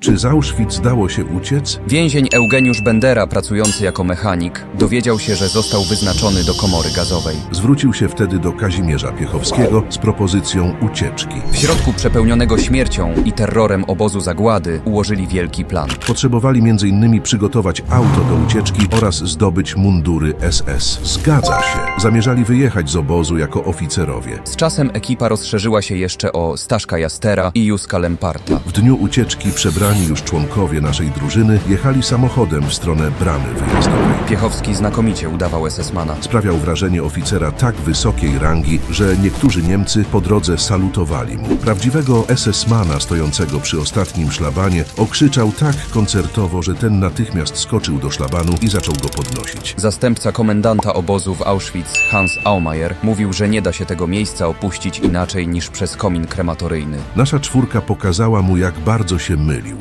Czy z Auschwitz dało się uciec? Więzień Eugeniusz Bendera, pracujący jako mechanik, dowiedział się, że został wyznaczony do komory gazowej. Zwrócił się wtedy do Kazimierza Piechowskiego z propozycją ucieczki. W środku przepełnionego śmiercią i terrorem obozu zagłady ułożyli wielki plan. Potrzebowali m.in. przygotować auto do ucieczki oraz zdobyć mundury SS. Zgadza się. Zamierzali wyjechać z obozu jako oficerowie. Z czasem ekipa rozszerzyła się jeszcze o Staszka Jastera i Józka Lemparta. W dniu ucieczki przebrani już członkowie naszej drużyny jechali samochodem w stronę bramy wyjazdowej. Piechowski znakomicie udawał SS-mana. Sprawiał wrażenie oficera tak wysokiej rangi, że niektórzy Niemcy po drodze salutowali mu. Prawdziwego SS-mana stojącego przy ostatnim szlabanie okrzyczał tak koncertowo, że ten natychmiast skoczył do szlabanu i zaczął go podnosić. Zastępca komendanta obozu w Auschwitz, Hans Aumeier, mówił, że nie da się tego miejsca opuścić inaczej niż przez komin krematoryjny. Nasza czwórka pokazała mu, jak bardzo się mylił.